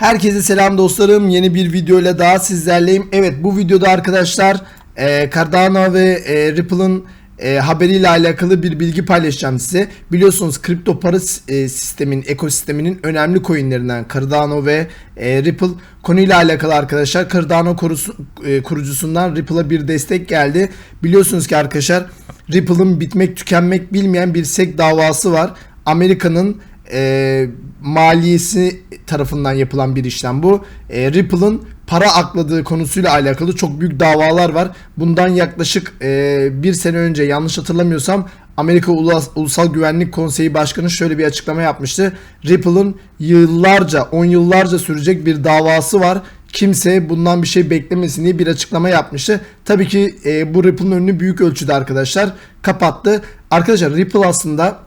Herkese selam dostlarım. Yeni bir videoyla daha sizlerleyim. Evet bu videoda arkadaşlar e, Cardano ve e, Ripple'ın e, haberiyle alakalı bir bilgi paylaşacağım size. Biliyorsunuz kripto para e, sistemin, ekosisteminin önemli coinlerinden Cardano ve e, Ripple. Konuyla alakalı arkadaşlar Cardano kurusu, e, kurucusundan Ripple'a bir destek geldi. Biliyorsunuz ki arkadaşlar Ripple'ın bitmek tükenmek bilmeyen bir SEC davası var. Amerika'nın e, maliyesi tarafından yapılan bir işlem bu. E, Ripple'ın para akladığı konusuyla alakalı çok büyük davalar var. Bundan yaklaşık e, bir sene önce yanlış hatırlamıyorsam Amerika Ulus- Ulusal Güvenlik Konseyi Başkanı şöyle bir açıklama yapmıştı. Ripple'ın yıllarca, 10 yıllarca sürecek bir davası var. Kimse bundan bir şey beklemesin diye bir açıklama yapmıştı. Tabii ki e, bu Ripple'ın önünü büyük ölçüde arkadaşlar kapattı. Arkadaşlar Ripple aslında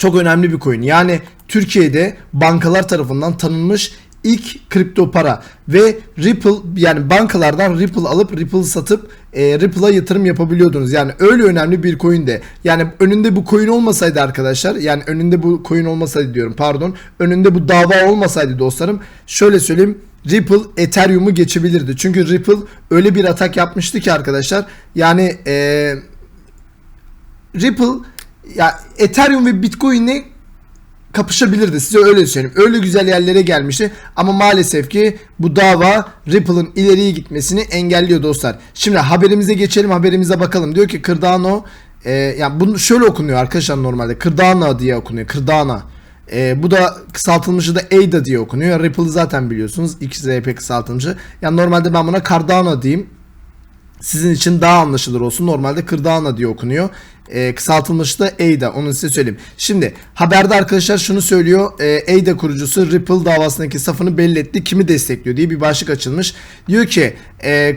çok önemli bir coin. Yani Türkiye'de bankalar tarafından tanınmış ilk kripto para ve Ripple yani bankalardan Ripple alıp Ripple satıp e, Ripple'a yatırım yapabiliyordunuz. Yani öyle önemli bir coin de. Yani önünde bu coin olmasaydı arkadaşlar yani önünde bu coin olmasaydı diyorum pardon. Önünde bu dava olmasaydı dostlarım şöyle söyleyeyim Ripple Ethereum'u geçebilirdi. Çünkü Ripple öyle bir atak yapmıştı ki arkadaşlar. Yani eee Ripple ya Ethereum ve Bitcoin'le kapışabilirdi size öyle söyleyeyim. Öyle güzel yerlere gelmişti ama maalesef ki bu dava Ripple'ın ileriye gitmesini engelliyor dostlar. Şimdi haberimize geçelim haberimize bakalım. Diyor ki Cardano e, yani bunu şöyle okunuyor arkadaşlar normalde. Cardano diye okunuyor. Cardano. E, bu da kısaltılmışı da ADA diye okunuyor. Ripple zaten biliyorsunuz. XRP kısaltılmışı. Yani normalde ben buna Cardano diyeyim sizin için daha anlaşılır olsun. Normalde Kırdağana diye okunuyor. E, kısaltılmışı da ADA. Onu size söyleyeyim. Şimdi haberde arkadaşlar şunu söylüyor. E, ADA kurucusu Ripple davasındaki safını belli etti. Kimi destekliyor diye bir başlık açılmış. Diyor ki e,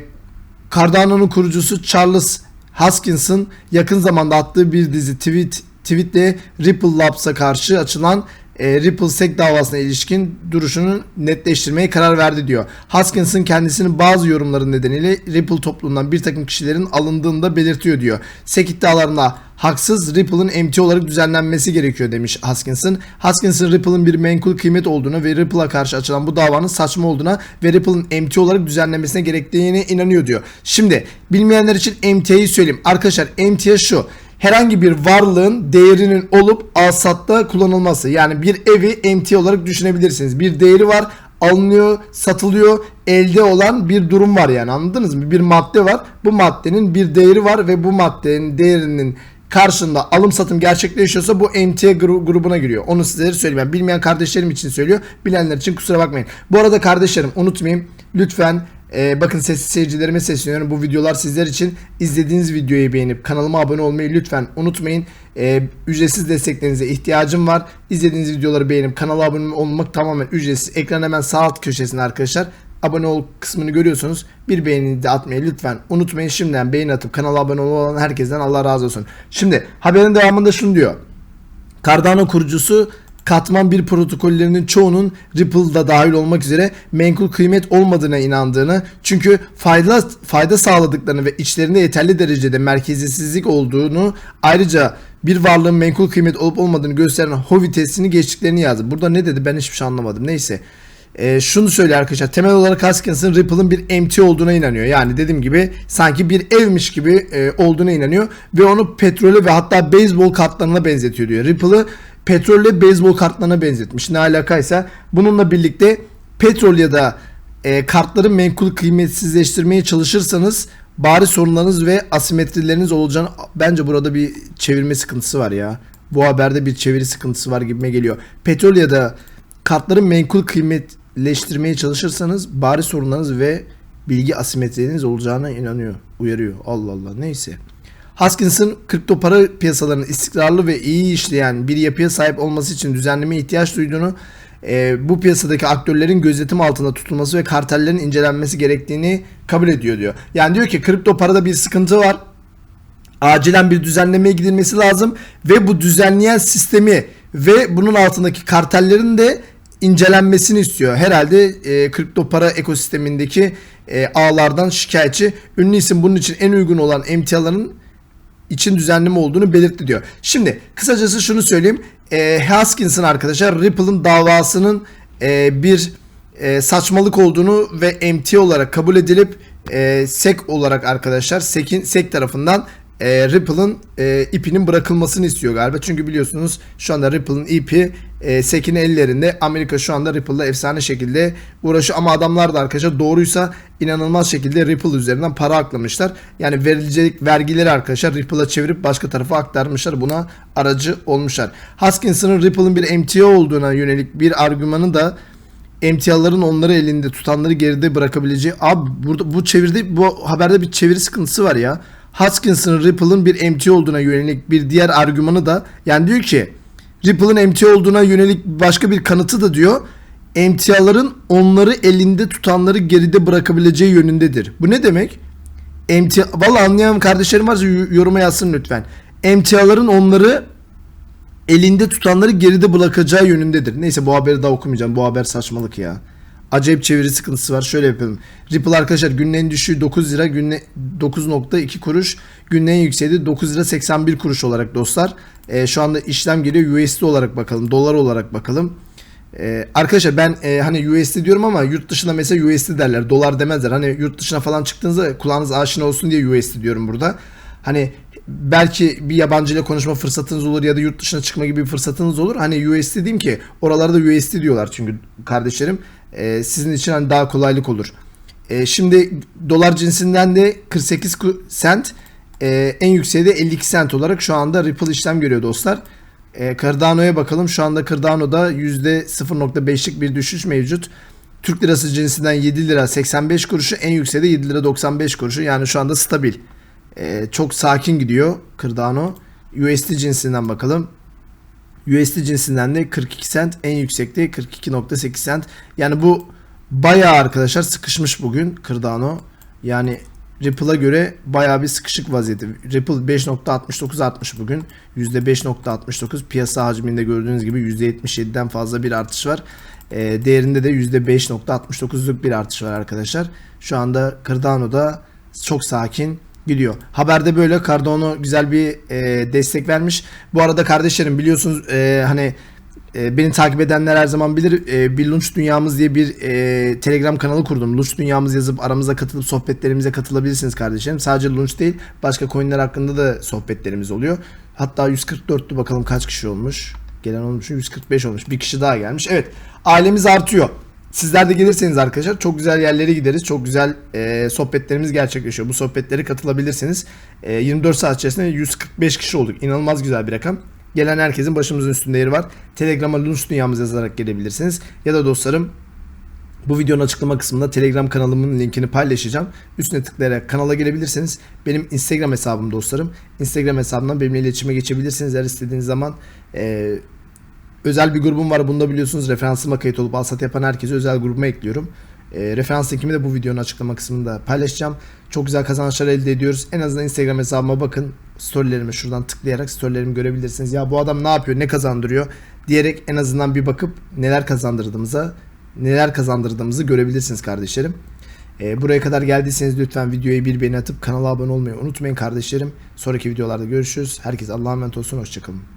Cardano'nun kurucusu Charles Hoskinson yakın zamanda attığı bir dizi tweet tweetle Ripple Labs'a karşı açılan e, Ripple SEC davasına ilişkin duruşunu netleştirmeye karar verdi diyor. Hoskinson kendisinin bazı yorumları nedeniyle Ripple topluluğundan bir takım kişilerin alındığını da belirtiyor diyor. SEC iddialarında haksız Ripple'ın MT olarak düzenlenmesi gerekiyor demiş Hoskinson. Hoskinson Ripple'ın bir menkul kıymet olduğunu ve Ripple'a karşı açılan bu davanın saçma olduğuna ve Ripple'ın MT olarak düzenlenmesine gerektiğine inanıyor diyor. Şimdi bilmeyenler için MT'yi söyleyeyim. Arkadaşlar MT şu herhangi bir varlığın değerinin olup alsatta kullanılması. Yani bir evi MT olarak düşünebilirsiniz. Bir değeri var alınıyor, satılıyor, elde olan bir durum var yani anladınız mı? Bir madde var. Bu maddenin bir değeri var ve bu maddenin değerinin karşında alım satım gerçekleşiyorsa bu MT gru- grubuna giriyor. Onu sizlere söyleyeyim. Bilmeyen kardeşlerim için söylüyor. Bilenler için kusura bakmayın. Bu arada kardeşlerim unutmayın. Lütfen ee, bakın sesli seyircilerime sesleniyorum. Bu videolar sizler için. izlediğiniz videoyu beğenip kanalıma abone olmayı lütfen unutmayın. Ee, ücretsiz desteklerinize ihtiyacım var. İzlediğiniz videoları beğenip kanala abone olmak tamamen ücretsiz. Ekran hemen sağ alt köşesinde arkadaşlar. Abone ol kısmını görüyorsunuz. Bir beğeni de atmayı lütfen unutmayın. Şimdiden beğeni atıp kanala abone olan herkesten Allah razı olsun. Şimdi haberin devamında şunu diyor. Cardano kurucusu katman bir protokollerinin çoğunun Ripple'da dahil olmak üzere menkul kıymet olmadığına inandığını çünkü fayda fayda sağladıklarını ve içlerinde yeterli derecede merkezisizlik olduğunu ayrıca bir varlığın menkul kıymet olup olmadığını gösteren Hovi testini geçtiklerini yazdı. Burada ne dedi ben hiçbir şey anlamadım. Neyse. Ee, şunu söyle arkadaşlar temel olarak Hoskinson Ripple'ın bir MT olduğuna inanıyor. Yani dediğim gibi sanki bir evmiş gibi e, olduğuna inanıyor ve onu petrole ve hatta beyzbol kartlarına benzetiyor diyor. Ripple'ı petrolle beyzbol kartlarına benzetmiş. Ne alakaysa bununla birlikte petrol ya da e, kartları menkul kıymetsizleştirmeye çalışırsanız bari sorunlarınız ve asimetrileriniz olacağını bence burada bir çevirme sıkıntısı var ya. Bu haberde bir çeviri sıkıntısı var gibime geliyor. Petrol ya da kartları menkul kıymetleştirmeye çalışırsanız bari sorunlarınız ve bilgi asimetrileriniz olacağına inanıyor, uyarıyor. Allah Allah neyse. Hoskinson kripto para piyasalarının istikrarlı ve iyi işleyen bir yapıya sahip olması için düzenlemeye ihtiyaç duyduğunu, e, bu piyasadaki aktörlerin gözetim altında tutulması ve kartellerin incelenmesi gerektiğini kabul ediyor diyor. Yani diyor ki kripto parada bir sıkıntı var. Acilen bir düzenlemeye gidilmesi lazım ve bu düzenleyen sistemi ve bunun altındaki kartellerin de incelenmesini istiyor. Herhalde e, kripto para ekosistemindeki e, ağlardan şikayetçi. Ünlü isim bunun için en uygun olan emtiaların için düzenleme olduğunu belirtti diyor. Şimdi kısacası şunu söyleyeyim. E, Hoskinson arkadaşlar Ripple'ın davasının e, bir e, saçmalık olduğunu ve MT olarak kabul edilip e, SEC olarak arkadaşlar SEC'in SEC tarafından e, Ripple'ın e, ipinin bırakılmasını istiyor galiba. Çünkü biliyorsunuz şu anda Ripple'ın ipi e, SEC'in ellerinde. Amerika şu anda Ripple'la efsane şekilde uğraşıyor ama adamlar da arkadaşlar doğruysa inanılmaz şekilde Ripple üzerinden para aklamışlar. Yani verilecek vergileri arkadaşlar Ripple'a çevirip başka tarafa aktarmışlar. Buna aracı olmuşlar. Huskinson'ın Ripple'ın bir MTO olduğuna yönelik bir argümanı da emtiaların onları elinde tutanları geride bırakabileceği. Abi burada bu çevirde bu haberde bir çeviri sıkıntısı var ya. Huskinson'ın Ripple'ın bir MT olduğuna yönelik bir diğer argümanı da yani diyor ki Ripple'ın MT olduğuna yönelik başka bir kanıtı da diyor. emtiaların onları elinde tutanları geride bırakabileceği yönündedir. Bu ne demek? Emtia Valla anlayan kardeşlerim varsa yoruma yazsın lütfen. Emtiaların onları elinde tutanları geride bırakacağı yönündedir. Neyse bu haberi daha okumayacağım. Bu haber saçmalık ya. Acayip çeviri sıkıntısı var. Şöyle yapalım. Ripple arkadaşlar günün en düşüğü 9 lira, günün 9.2 kuruş, günün en yükseği de 9 lira 81 kuruş olarak dostlar. Ee, şu anda işlem geliyor USD olarak bakalım, dolar olarak bakalım. Ee, arkadaşlar ben e, hani USD diyorum ama yurt dışında mesela USD derler, dolar demezler. Hani yurt dışına falan çıktığınızda kulağınız aşina olsun diye USD diyorum burada. Hani belki bir yabancı ile konuşma fırsatınız olur ya da yurt dışına çıkma gibi bir fırsatınız olur. Hani USD diyeyim ki oralarda USD diyorlar çünkü kardeşlerim. Ee, sizin için hani daha kolaylık olur. Ee, şimdi dolar cinsinden de 48 ku- sent e, en yükseği de 52 sent olarak şu anda Ripple işlem görüyor dostlar. E, Cardano'ya bakalım. Şu anda Cardano'da %0.5'lik bir düşüş mevcut. Türk lirası cinsinden 7 lira 85 kuruşu en yükseği de 7 lira 95 kuruşu. Yani şu anda stabil. E, çok sakin gidiyor Cardano. USD cinsinden bakalım. USD cinsinden de 42 sent en yüksekte 42.8 sent. Yani bu bayağı arkadaşlar sıkışmış bugün Cardano. Yani Ripple'a göre bayağı bir sıkışık vaziyette. Ripple 5.69 artmış bugün. %5.69 piyasa hacminde gördüğünüz gibi %77'den fazla bir artış var. E, değerinde de %5.69'luk bir artış var arkadaşlar. Şu anda Cardano'da çok sakin gidiyor. Haberde böyle Cardano güzel bir e, destek vermiş. Bu arada kardeşlerim biliyorsunuz e, hani e, beni takip edenler her zaman bilir. E, bir Lunch Dünyamız diye bir e, Telegram kanalı kurdum. Lunch Dünyamız yazıp aramıza katılıp sohbetlerimize katılabilirsiniz kardeşlerim. Sadece Lunch değil başka coinler hakkında da sohbetlerimiz oluyor. Hatta 144'tü bakalım kaç kişi olmuş. Gelen olmuş mu? 145 olmuş. Bir kişi daha gelmiş. Evet ailemiz artıyor. Sizler de gelirseniz arkadaşlar çok güzel yerlere gideriz. Çok güzel e, sohbetlerimiz gerçekleşiyor. Bu sohbetlere katılabilirsiniz. E, 24 saat içerisinde 145 kişi olduk. İnanılmaz güzel bir rakam. Gelen herkesin başımızın üstünde yeri var. Telegram'a Lunch Dünyamız yazarak gelebilirsiniz. Ya da dostlarım bu videonun açıklama kısmında Telegram kanalımın linkini paylaşacağım. Üstüne tıklayarak kanala gelebilirsiniz. Benim Instagram hesabım dostlarım. Instagram hesabımdan benimle iletişime geçebilirsiniz. Eğer istediğiniz zaman e, özel bir grubum var. Bunda biliyorsunuz referansıma kayıt olup alsat yapan herkese özel grubuma ekliyorum. E, referans linkimi de bu videonun açıklama kısmında paylaşacağım. Çok güzel kazançlar elde ediyoruz. En azından Instagram hesabıma bakın. Storylerimi şuradan tıklayarak storylerimi görebilirsiniz. Ya bu adam ne yapıyor, ne kazandırıyor diyerek en azından bir bakıp neler kazandırdığımıza, neler kazandırdığımızı görebilirsiniz kardeşlerim. E, buraya kadar geldiyseniz lütfen videoya bir beğeni atıp kanala abone olmayı unutmayın kardeşlerim. Sonraki videolarda görüşürüz. Herkes Allah'a emanet olsun. Hoşçakalın.